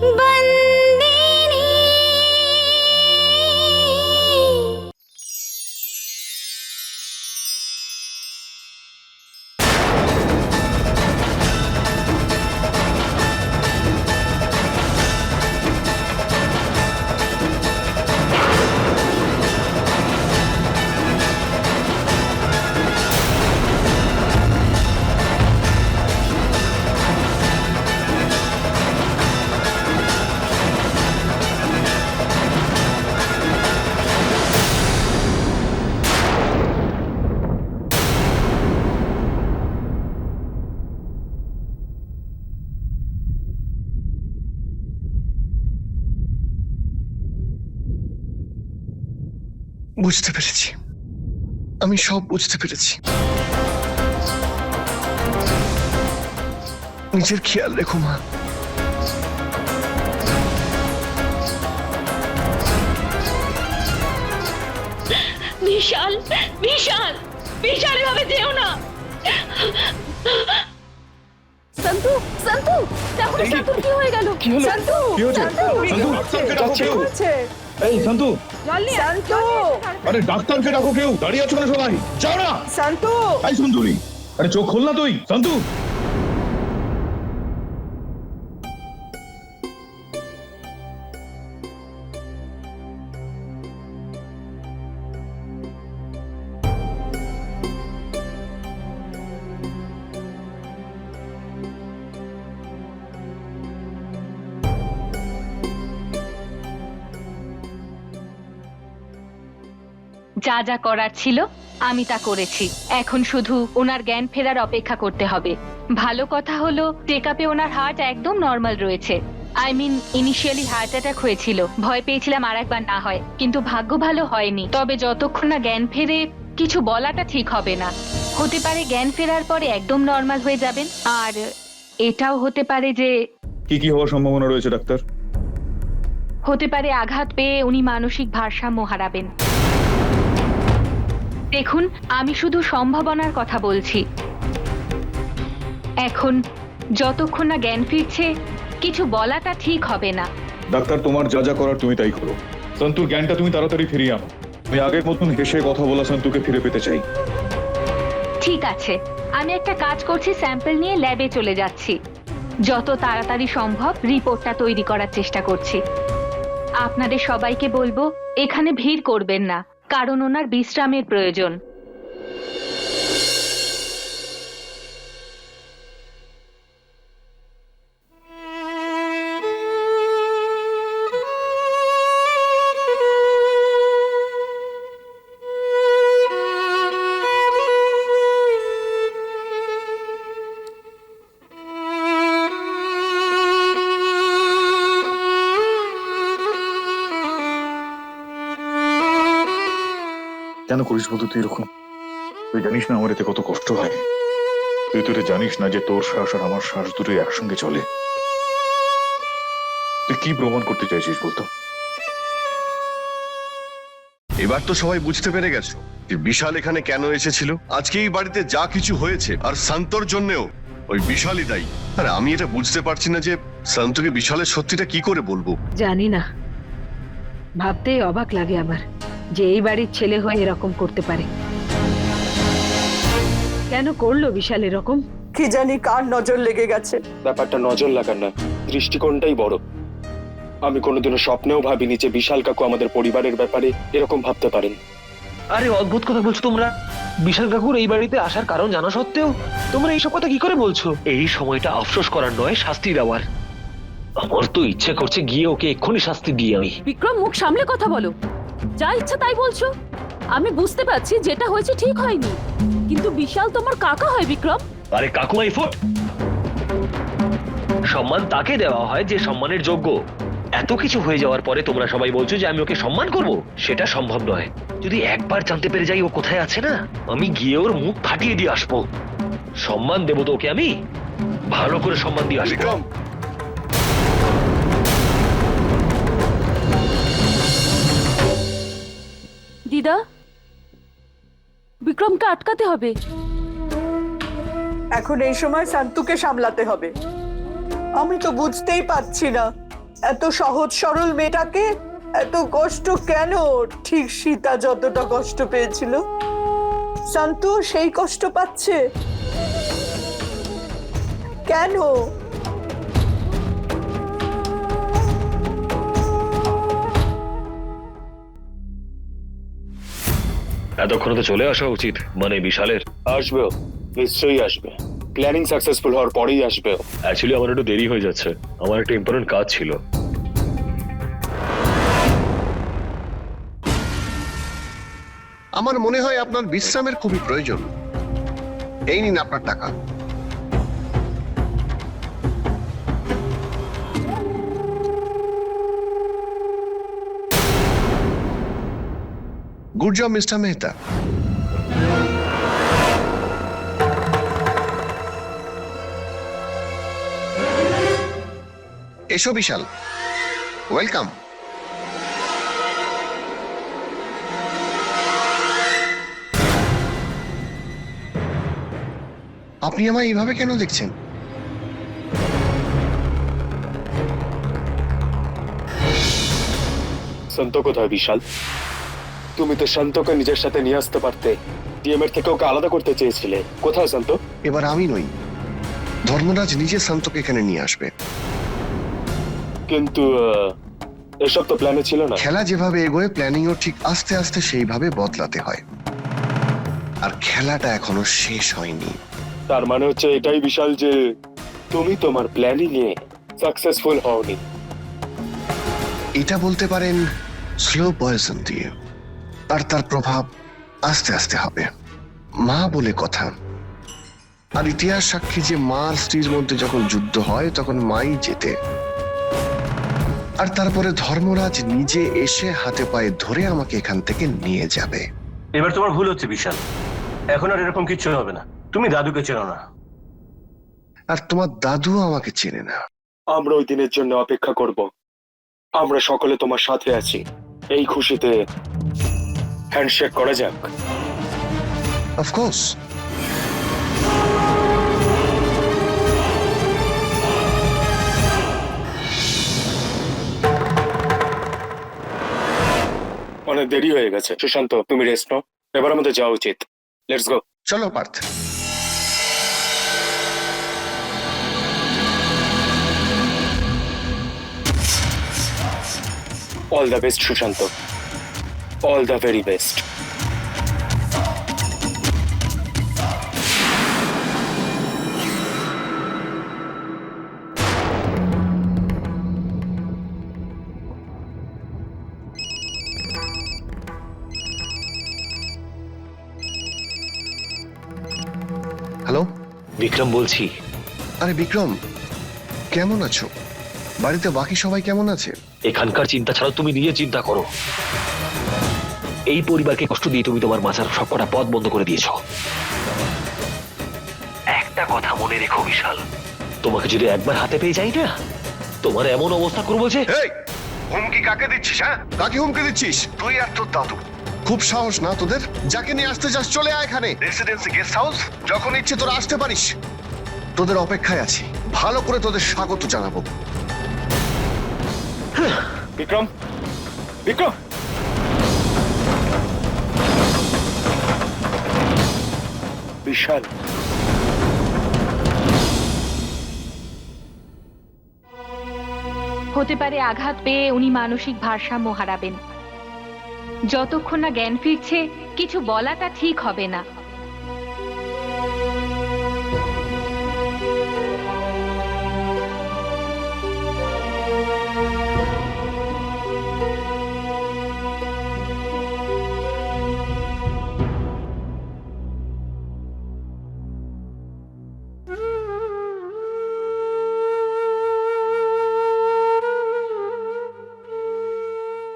Bye. বুঝতে পেরেছি। আমি সব বুঝতে পেরেছি। নিজের খেয়াল রেখো মা। বিশাল বিশাল বিশাল ভাবে যেও না। সন্তু সন্তু এই কি? সন্তুর কি হয়ে গেল? কি হলো? সন্তু কি হয়েছে? সন্তু সন্তু, যাচ্ছে কেউ? এই শান্তু। সন্তু আরে ডাক্তারকে ডাকো কেউ। দাঁড়িয়ে আছো না সবাই? যাও না। সন্তু এই সন্তুরি আরে চোখ খোল না তুই। শান্তু। যা যা করার ছিল আমি তা করেছি। এখন শুধু ওনার জ্ঞান ফেরার অপেক্ষা করতে হবে। ভালো কথা হলো টেকআপে ওনার হার্ট একদম নর্মাল রয়েছে। I mean initially heart attack হয়েছিল। ভয় পেয়েছিলাম আর একবার না হয় কিন্তু ভাগ্য ভালো হয়নি। তবে যতক্ষণ না জ্ঞান ফেরে কিছু বলাটা ঠিক হবে না। হতে পারে জ্ঞান ফেরার পরে একদম নর্মাল হয়ে যাবেন আর এটাও হতে পারে যে কি কি হওয়ার সম্ভাবনা রয়েছে ডাক্তার? হতে পারে আঘাত পেয়ে উনি মানসিক ভারসাম্য হারাবেন। দেখুন আমি শুধু সম্ভাবনার কথা বলছি। এখন যতক্ষণ না জ্ঞান ফিরছে কিছু বলাটা ঠিক হবে না। ডাক্তার তোমার যা যা করার তুমি তাই করো। সন্তুর জ্ঞানটা তুমি তাড়াতাড়ি ফিরিয়ে আনো। আমি আগের মতন হেসে কথা বলা সন্তুকে ফিরে পেতে চাই। ঠিক আছে আমি একটা কাজ করছি স্যাম্পল নিয়ে ল্যাবে চলে যাচ্ছি। যত তাড়াতাড়ি সম্ভব রিপোর্টটা তৈরি করার চেষ্টা করছি। আপনাদের সবাইকে বলব এখানে ভিড় করবেন না। কারণ ওনার বিশ্রামের প্রয়োজন। কেন করিস বলতো তুই এরকম? তুই জানিস না আমার এতে কত কষ্ট হয়? তুই তো জানিস না যে তোর শ্বাস আর আমার শ্বাস দুটোই একসঙ্গে চলে। তুই কি প্রমাণ করতে চাইছিস বলতো? এবার তো সবাই বুঝতে পেরে গেছো যে বিশাল এখানে কেন এসেছিল। আজকে এই বাড়িতে যা কিছু হয়েছে আর শান্তর জন্যেও। ওই বিশালই দায়ী। আর আমি এটা বুঝতে পারছি না যে শান্তকে বিশালের সত্যিটা কি করে বলব? জানি না। ভাবতেই অবাক লাগে আমার। যে এই বাড়ির ছেলে হয়ে এরকম করতে পারে। কেন করল বিশাল এরকম? কি জানি কার নজর লেগে গেছে। ব্যাপারটা নজর লাগার না দৃষ্টিকোণটাই বড়। আমি কোনোদিনও স্বপ্নেও ভাবিনি যে বিশাল কাকু আমাদের পরিবারের ব্যাপারে এরকম ভাবতে পারেন। আরে অদ্ভুত কথা বলছো তোমরা। বিশাল কাকুর এই বাড়িতে আসার কারণ জানা সত্ত্বেও তোমরা এইসব কথা কি করে বলছো? এই সময়টা আফসোস করার নয় শাস্তি দেওয়ার। আমার তো ইচ্ছে করছে গিয়ে ওকে এক্ষুনি শাস্তি দিয়ে আমি। বিক্রম মুখ সামলে কথা বলো। যা ইচ্ছা তাই বলছো। আমি বুঝতে পারছি যেটা হয়েছে ঠিক হয়নি। কিন্তু বিশাল তোমার কাকা হয় বিক্রম। আরে কাকুমাই ফুট। সম্মান তাকে দেওয়া হয় যে সম্মানের যোগ্য। এত কিছু হয়ে যাওয়ার পরে তোমরা সবাই বলছো যে আমি ওকে সম্মান করব। সেটা সম্ভব নয়। যদি একবার জানতে পেরে যাই ও কোথায় আছে না আমি গিয়ে ওর মুখ ফাটিয়ে দিয়ে আসব। সম্মান দেবো তো ওকে আমি। ভালো করে সম্মান দিয়ে আসব। দিদা? বিক্রমকে আটকাতে হবে। এখন এই সময় শান্তুকে সামলাতে হবে। আমি তো বুঝতেই পারছি না, এত সহজ সরল মেয়েটাকে, এত কষ্ট কেন ঠিক সীতা যতটা কষ্ট পেয়েছিল। শান্তু সেই কষ্ট পাচ্ছে। কেন? এতক্ষণে তো চলে আসা উচিত মানে বিশালের। আসবে নিশ্চয়ই আসবে। প্ল্যানিং সাকসেসফুল হওয়ার পরেই আসবে অ্যাকচুয়ালি আমার একটু দেরি হয়ে যাচ্ছে। আমার একটা ইম্পর্টেন্ট কাজ ছিল। আমার মনে হয় আপনার বিশ্রামের খুবই প্রয়োজন। এই নিন আপনার টাকা। Good job, mister Mehta. এসো বিশাল। ওয়েলকাম। আপনি আমায় এইভাবে কেন দেখছেন? শান্ত কোথায় বিশাল? তুমি তো শান্তকে নিজের সাথে নিয়ে আসতে পারতে। ডিএম এর থেকে ওকে আলাদা করতে চেয়েছিলে। কোথায় শান্ত? এবার আমি নই। ধর্মরাজ নিজে শান্তকে এখানে নিয়ে আসবে। কিন্তু আহ, এসব তো প্ল্যানে ছিল না। খেলা যেভাবে এগোয় প্ল্যানিংও ঠিক আস্তে আস্তে সেইভাবে বদলাতে হয়। আর খেলাটা এখনও শেষ হয়নি। তার মানে হচ্ছে এটাই বিশাল যে তুমি তোমার প্ল্যানিং এ সাকসেসফুল হওনি। এটা বলতে পারেন স্লো পয়জন দিয়ে। আর তার প্রভাব আস্তে আস্তে হবে। মা বলে কথা আর ইতিহাস সাক্ষী যে মার স্ত্রীর মধ্যে যখন যুদ্ধ হয় তখন মাই জেতে। আর তারপরে ধর্মরাজ নিজে এসে হাতে পায়ে ধরে আমাকে এখান থেকে নিয়ে যাবে। এবার তোমার ভুল হচ্ছে বিশাল। এখন আর এরকম কিছু হবে না। তুমি দাদুকে চেনো না। আর তোমার দাদু আমাকে চেনে না। আমরা ওই দিনের জন্য অপেক্ষা করব। আমরা সকলে তোমার সাথে আছি। এই খুশিতে হ্যান্ডশেক করা যাক। অফকোর্স অনেক দেরি হয়ে গেছে। সুশান্ত তুমি রেস্ট নাও। এবার আমাদের যাওয়া উচিত। লেটস গো চলো Partha. All the best Sushant. All the very best hello Bikram বলছি। আরে বিক্রম কেমন আছো? বাড়িতে বাকি সবাই কেমন আছে? এখানকার চিন্তা ছাড়া তুমি নিজে চিন্তা করো। এই পরিবারকে কষ্ট দিয়ে তুমি তোমার মাথার সবকটা পথ বন্ধ করে দিয়েছ। একটা কথা মনে রেখো বিশাল। তোমাকে যদি একবার হাতে পেয়ে যাই না তোমার এমন অবস্থা করব যে হুমকি কাকে দিচ্ছিস হ্যাঁ? কাকে হুমকি দিচ্ছিস? তুই আর তোর দাদু। খুব সাহস না তোদের? যাকে নিয়ে আসতে চাস চলে আয় এখানে। রেসিডেন্সি গেস্ট হাউস যখন ইচ্ছে তোরা আসতে পারিস। তোদের অপেক্ষায় আছি। ভালো করে তোদের স্বাগত জানাব। বিক্রম বিক্রম। বিশাল। হতে পারে আঘাত পেয়ে উনি মানসিক ভারসাম্য হারাবেন। যতক্ষণ না জ্ঞান ফিরছে, কিছু বলাটা ঠিক হবে না।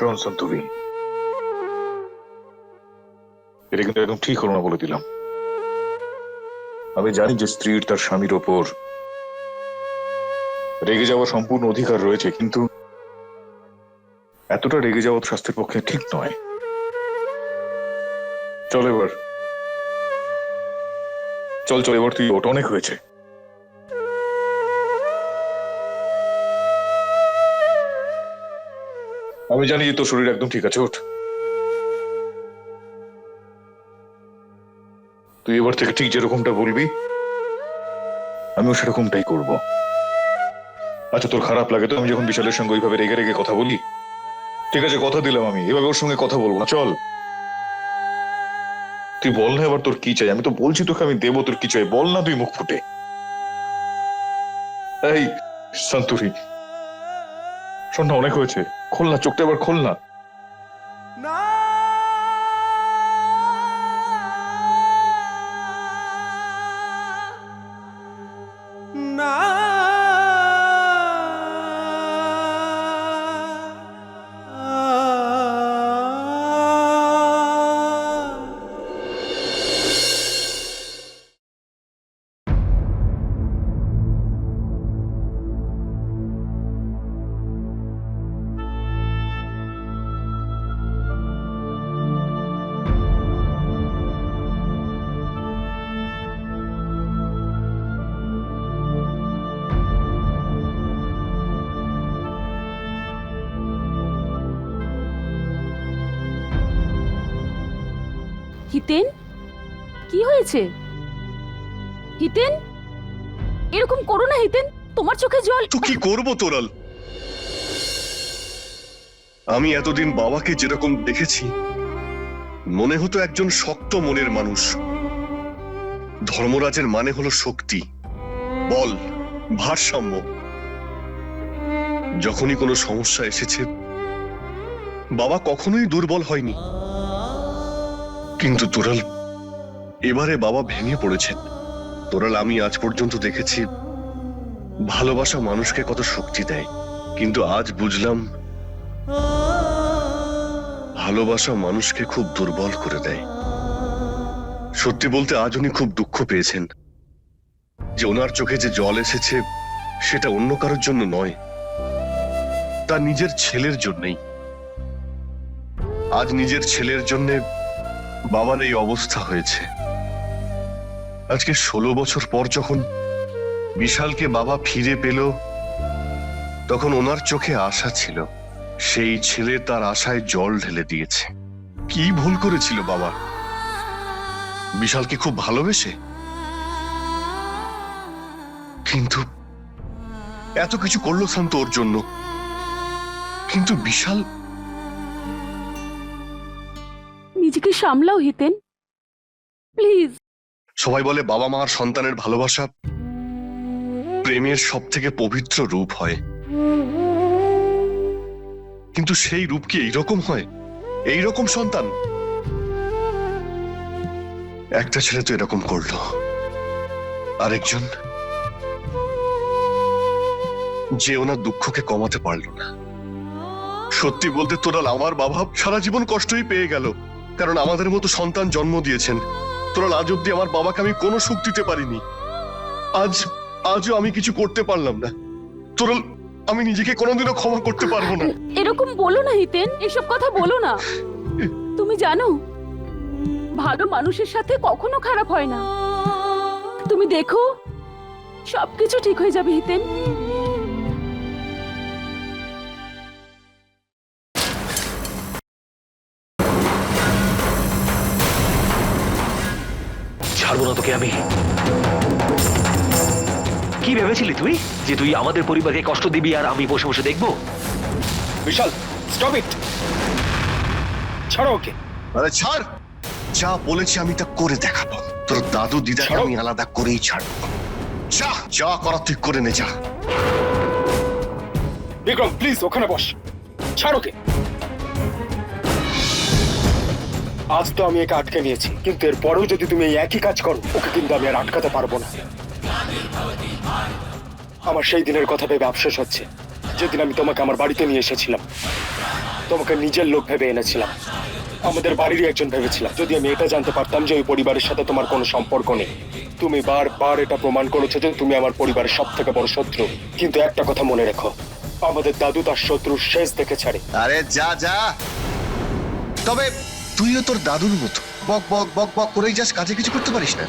শোন সন্তুবি এটা কিন্তু একদম ঠিক হলো না বলে দিলাম। আমি জানি যে স্ত্রীর তার স্বামীর ওপর রেগে যাওয়ার সম্পূর্ণ অধিকার রয়েছে, কিন্তু এতটা রেগে যাওয়া স্বাস্থ্যের পক্ষে ঠিক নয়। চল এবার। চল চল, এবার তুই ওটা অনেক হয়েছে। আমি জানি তোর শরীর একদম ঠিক আছে, ওঠ। তুই এবার থেকে ঠিক যেরকমটা বলবি, আমিও সেরকমটাই করব। আচ্ছা তোর খারাপ লাগে তো? আমি যখন বিশালের সঙ্গে ওইভাবে রেগে রেগে কথা বলি, ঠিক আছে, কথা দিলাম আমি, এভাবে ওর সঙ্গে কথা বলব না, চল। তুই বল না এবার তোর কি চাই, আমি তো বলছি তোকে, আমি দেবো তোর কি চাই, বল না তুই মুখ ফুটে। এই সন্তুরি শোন না, অনেক হয়েছে। খোল না চোখটা এবার খোল না। হিতেন? কি হয়েছে? হিতেন? এরকম করো না হিতেন, তোমার চোখে জল। কি করব তোরাল? আমি এতদিন বাবাকে যেরকম দেখেছি, মনে হতো একজন শক্ত মনের মানুষ। ধর্মরাজের মানে হলো শক্তি, বল, ভারসাম্য। যখনই কোনো সমস্যা এসেছে, বাবা কখনোই দুর্বল হয়নি। কিন্তু তোরাল, এবারে বাবা ভেঙে পড়েছেন। তোরাল, আমি আজ পর্যন্ত দেখেছি, ভালোবাসা মানুষকে কত শক্তি দেয়। কিন্তু আজ বুঝলাম, ভালোবাসা মানুষকে খুব দুর্বল করে দেয়। সত্যি বলতে আজ উনি খুব দুঃখ পেয়েছেন। যে ওনার চোখে যে জল এসেছে, সেটা অন্য কারোর জন্য নয়, তা নিজের ছেলের জন্যই। আজ নিজের ছেলের জন্যে বাবার এই অবস্থা হয়েছে। আজকে ষোলো বছর পর যখন বিশালকে বাবা ফিরে পেল, তখন ওনার চোখে আশা ছিল, সেই ছেলে তার আশায় জল ঢেলে দিয়েছে। কি ভুল করেছিল বাবা? বিশালকে খুব ভালোবেসে? কিন্তু এত কিছু করল শান্ত ওর জন্য। কিন্তু বিশাল নিজেকে সামলাও, হিতেন। প্লিজ। সবাই বলে বাবা মা আর সন্তানের ভালোবাসা প্রেমের সব থেকে পবিত্র রূপ হয়। কিন্তু সেই রূপ কি এইরকম হয়? এইরকম সন্তান? একটা ছেলে তো এরকম করল। আরেকজন? যে ওনার দুঃখকে কমাতে পারল না। সত্যি বলতে তোরা আমার বাবা সারা জীবন কষ্টই পেয়ে গেল। কারণ আমাদের মতো সন্তান জন্ম দিয়েছেন। তোরা আজ অব্দি আমার বাবাকে আমি কোনো সুখ দিতে পারিনি। আজ, আজও আমি কিছু করতে পারলাম না। তোরা আমি নিজেকে কোনোদিনও ক্ষমা করতে পারব না। এরকম বলো না, হিতেন। এসব কথা বলো না। তুমি জানো, ভালো মানুষের সাথে কখনো খারাপ হয় না। তুমি দেখো, সবকিছু ঠিক হয়ে যাবে, হিতেন। ছাড়বো না তোকে আমি। কি ভেবেছিলি তুই? যে তুই আমাদের পরিবারকে কষ্ট দিবি আর আমি বসে বসে দেখব? বিশাল স্টপ ইট ছাড়ো ওকে। আরে ছাড়! যা বলেছি আমি তা করে দেখাবো। তোর দাদু দিদাকে ছাড়ো। আমি আলাদা করেই ছাড়বো। যা যা করার তুই করে নে যা। বিক্রম প্লিজ ওখানে বস। ছাড় ওকে। আজ তো আমি একে আটকে নিয়েছি, কিন্তু এর পরেও যদি তুমি এই একই কাজ করো, ওকে কিন্তু আমি আর আটকাতে পারব না। আমার সেই দিনের কথা ভেবে আফসোস হচ্ছে, যেদিন আমি তোমাকে আমার বাড়িতে নিয়ে এসেছিলাম। তোমাকে নিজের লোক ভেবে এনেছিলাম। আমাদের বাড়িরই একজন ভেবেছিলাম। যদি আমি এটা জানতে পারতাম যে ওই পরিবারের সাথে তোমার কোনো সম্পর্ক নেই। তুমি বারবার এটা প্রমাণ করেছ যে তুমি আমার পরিবারের সব থেকে বড় শত্রু। কিন্তু একটা কথা মনে রেখো, আমাদের দাদু তার শত্রুর শেষ দেখে ছাড়ে। আরে যা যা। তবে তুইও তোর দাদুর মতো। বক বক বক বক করেই যাস, কাজে কিছু করতে পারিস না।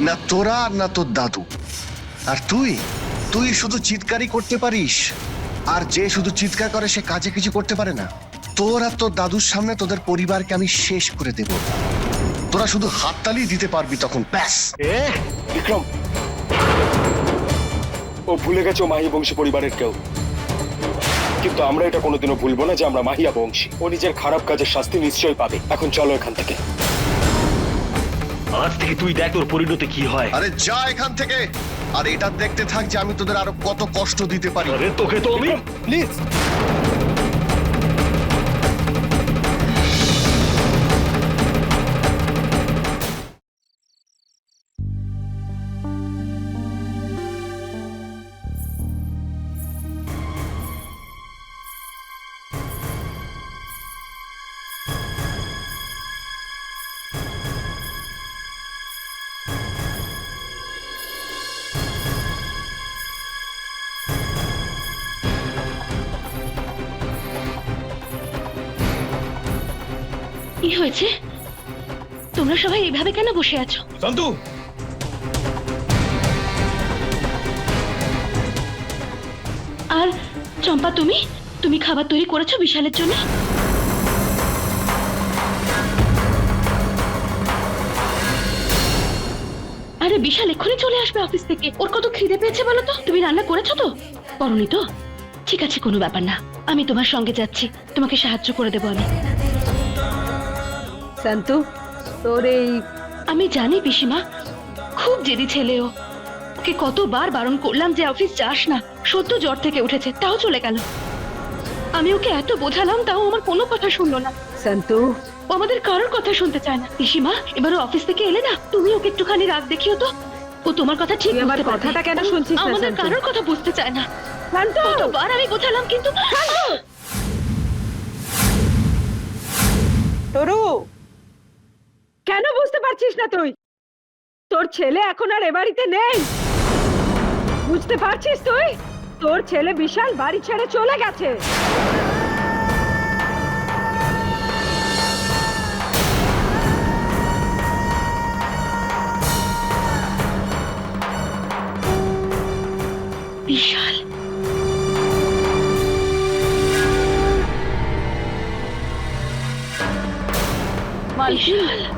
না তোরা আর না তোর দাদু। আর তুই তুই শুধু চিৎকারই করতে পারিস। আর যে শুধু চিৎকার করে, সে কাজে কিছু করতে পারে না। তোর আর তোর দাদুর সামনে তোদের পরিবারকে আমি শেষ করে দেব। তোরা শুধু হাততালি দিতে পারবি তখন, ব্যাস। বিক্রম। ও ভুলে গেছে মাহি বংশী পরিবারের কেউ। কিন্তু আমরা এটা কোনোদিনও ভুলবো না যে আমরা মাহিয়া বংশী। ও নিজের খারাপ কাজের শাস্তি নিশ্চয়ই পাবে। এখন চলো এখান থেকে। আজ থেকে তুই দেখ তোর পরিণতি কি হয়। আরে যা এখান থেকে। আর এটা দেখতে থাক যে আমি তোদের আরও কত কষ্ট দিতে পারি। আরে তোকে তো আমি প্লিজ হয়েছে? তোমরা সবাই এভাবে কেন বসে আছো? শান্তু! আর চম্পা তুমি? তুমি খাবার তৈরি করেছ বিশালের জন্য? আরে বিশাল এক্ষুনি চলে আসবে অফিস থেকে। ওর কত খিদে পেয়েছে বলো তো? তুমি রান্না করেছ তো? করনি তো? ঠিক আছে কোনো ব্যাপার না। আমি তোমার সঙ্গে যাচ্ছি। তোমাকে সাহায্য করে দেবো আমি। সন্তু তোর এই আমি জানি পিসিমা খুব জেদি ছেলে ও। ওকে কতবার বারণ করলাম যে অফিস যাস না সদ্য জ্বর থেকে উঠেছে তাও চলে গেল। আমি ওকে এত বোঝালাম তাও আমার কোনো কথা শুনলো না। সন্তু ও আমাদের কারোর কথা শুনতে চায় না। পিসিমা এবার অফিস থেকে এলে না তুমি ওকে একটুখানি রাগ দেখিও তো। ও তোমার কথা ঠিক আমার কথাটা কেন শুনছিস না, আমাদের কারোর কথা বুঝতে চায় না। শান্তু! কতবার আমি বোঝালাম কিন্তু তরু! কেন বুঝতে পারছিস না তুই? তোর ছেলে এখন আর এ বাড়িতে নেই। বুঝতে পারছিস তুই? তোর ছেলে বিশাল বাড়ি ছেড়ে চলে গেছে। বিশাল। বিশাল।